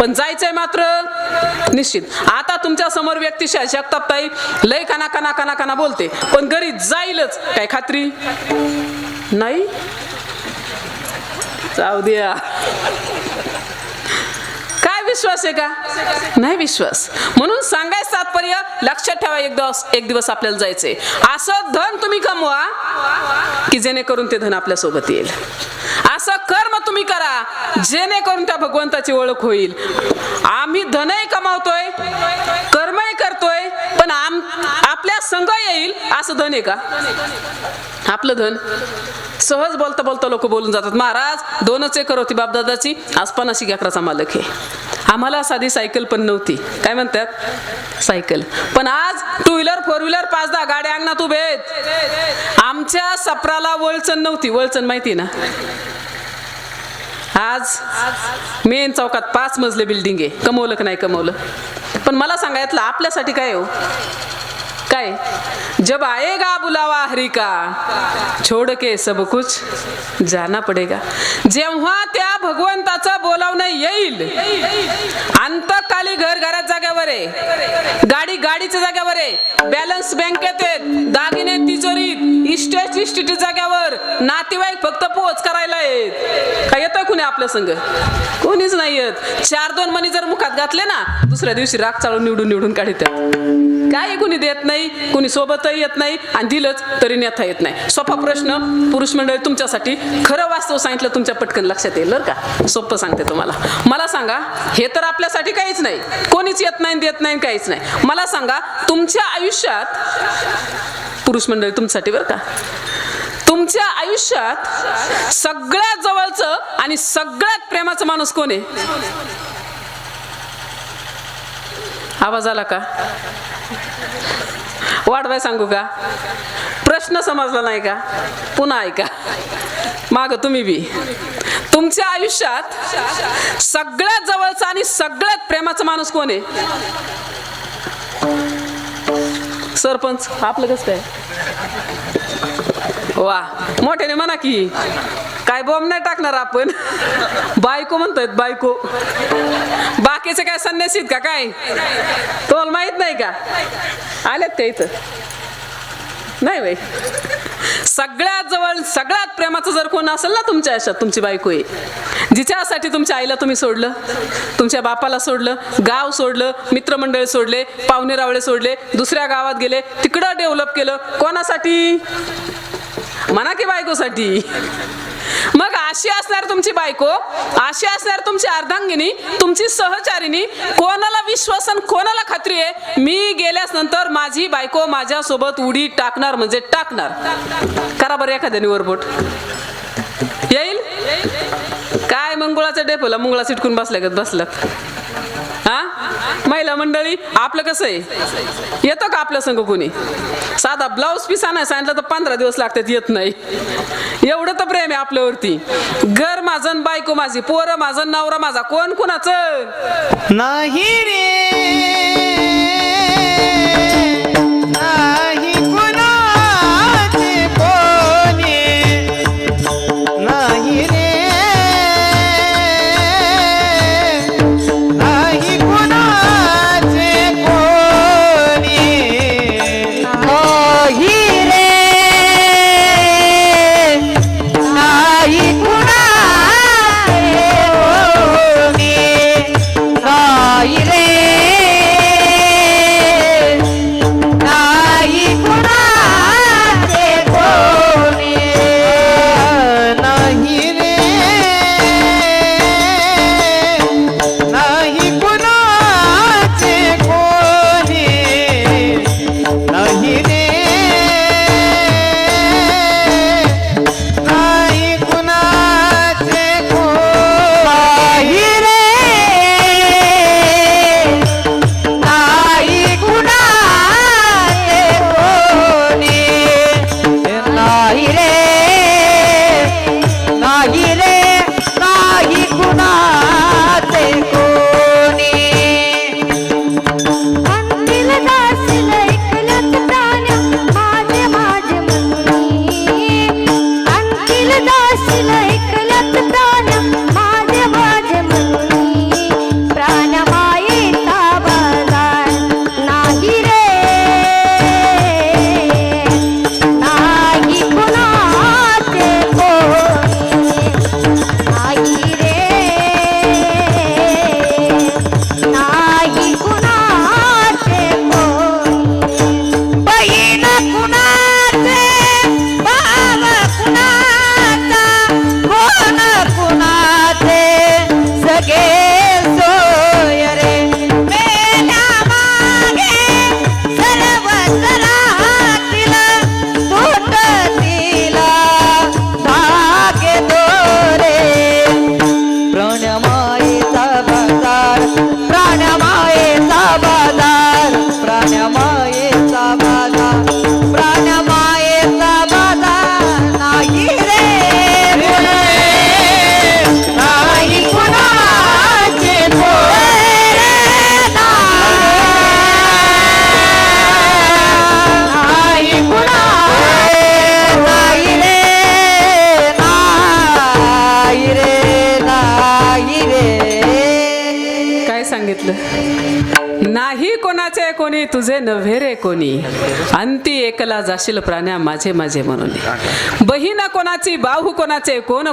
पण जायचंय मात्र निश्चित. आता तुमच्यासमोर व्यक्ती ताई लय काना काना काना काना बोलते. पण घरी जाईलच काय खात्री? नाही? जाऊ द्या. काय विश्वास आहे का? नाही विश्वास. म्हणून सांगायचं तात्पर्य लक्षात ठेवा एक दिवस एक दिवस आपल्याला जायचंय. असं धन तुम्ही कमवा की जेणेकरून ते धन आपल्यासोबत येईल. तुम्ही करा. जेणेकरून त्या भगवंताची ओळख होईल. आम्ही धनही कमावतोय कर्मही करतोय पण आम आपल्या संघ येईल असं धन आहे का? आपलं धन. सहज बोलता बोलता लोक बोलून जातात. महाराज दोनच एकर होती बापदादाची आज पन्नाशी अकराचा मालक आहे. आम्हाला साधी सायकल पण नव्हती. काय म्हणतात? सायकल. पण आज टू व्हीलर फोर व्हीलर पाच दहा गाड्या अंगणात उभे आहेत. आमच्या सपराला वळचण नव्हती. वळचण माहिती ना? आज मेन चौकात पाच मजले बिल्डिंग आहे. कमवलं का नाही कमवलं? पण मला सांगायतलं आपल्यासाठी काय हो? काय? जब आएगा बुलावा हरी का छोड़ के सब कुछ जाना पडेगा. जेव्हा त्या भगवंताचं बोलावणं येईल अंतकाली घर घरात जाग्यावर आहे. गाडी गाडीच्या जाग्यावर आहे. बॅलन्स बँकेत आहेत दागिने तिजोरीत. इस्टेट इस्टेट जाग्यावर नातेवाईक फक्त पोच करायला आहेत काय येतोय कुणी आपल्या संग? कोणीच नाही येत. चार दोन मनी जर मुखात घातले ना दुसऱ्या दिवशी राग चाळून निवडून निवडून काढतात काही कुणी देत नाही कुणी सोबतही येत नाही आणि दिलंच तरी नेता येत नाही. सोपा प्रश्न पुरुष मंडळी तुमच्यासाठी खरं वास्तव सांगितलं तुमच्या पटकन लक्षात येईल बरं का? सोपं सांगते तुम्हाला. मला सांगा हे तर आपल्यासाठी काहीच नाही. कोणीच येत नाही देत नाही काहीच नाही. मला सांगा तुमच्या आयुष्यात पुरुष मंडळी तुमच्यासाठी बरं का? तुमच्या आयुष्यात सगळ्यात जवळचं आणि सगळ्यात प्रेमाचं माणूस कोण आहे? आवाज आला का? वाढवाय सांगू का? प्रश्न समजला नाही का? पुन्हा ऐका. माग तुम्ही बी. तुमच्या आयुष्यात सगळ्यात जवळचा आणि सगळ्यात प्रेमाचा माणूस कोण आहे? सरपंच आपलं कसं काय? वा मोठ्याने म्हणा की काय बॉम्ब नाही टाकणार आपण. बायको म्हणतात बायको. बाकीचे काय संन्यासीत का काय? तोल माहीत नाही का? आलेत ते इथं. नाही बाई. सगळ्यात जवळ सगळ्यात प्रेमाचं जर कोण असेल ना तुमच्या आयुष्यात तुमची बायको आहे. जिच्यासाठी तुमच्या आईला तुम्ही सोडलं तुमच्या बापाला सोडलं गाव सोडलं मित्रमंडळ सोडले पाहुणे रावळे सोडले दुसऱ्या गावात गेले तिकडं डेव्हलप केलं कोणासाठी? म्हणा की बायकोसाठी. मग अशी असणार तुमची बायको अशी असणार तुमची अर्धांगिनी तुमची सहचारिणी कोणाला विश्वासन कोणाला खात्री आहे? मी गेल्यास नंतर माझी बायको माझ्यासोबत उडी टाकणार म्हणजे टाकणार. करा बरं एखाद्याने वरबोट. येईल? काय मंगुळाचं डेपोला मुंगळा चिटकून बसल्या गत बसलं महिला मंडळी आपलं कसं आहे? येतं का आपल्या संग कोणी? साधा ब्लाऊज पीस आणायला सांगितलं तर पंधरा दिवस लागतात येत नाही. एवढं तर प्रेम आहे आपल्यावरती. घर माझं बायको माझी पोरं माझं नवरा माझा कोण कुणाचं? नाही रे. सांगितलं? नाही कोणाचे कोणी तुझे नव्हे रे कोणी. अंती एकला जाशील प्राण्या माझे माझे म्हणून. बहीण कोणाची बाहू कोणाचे कोण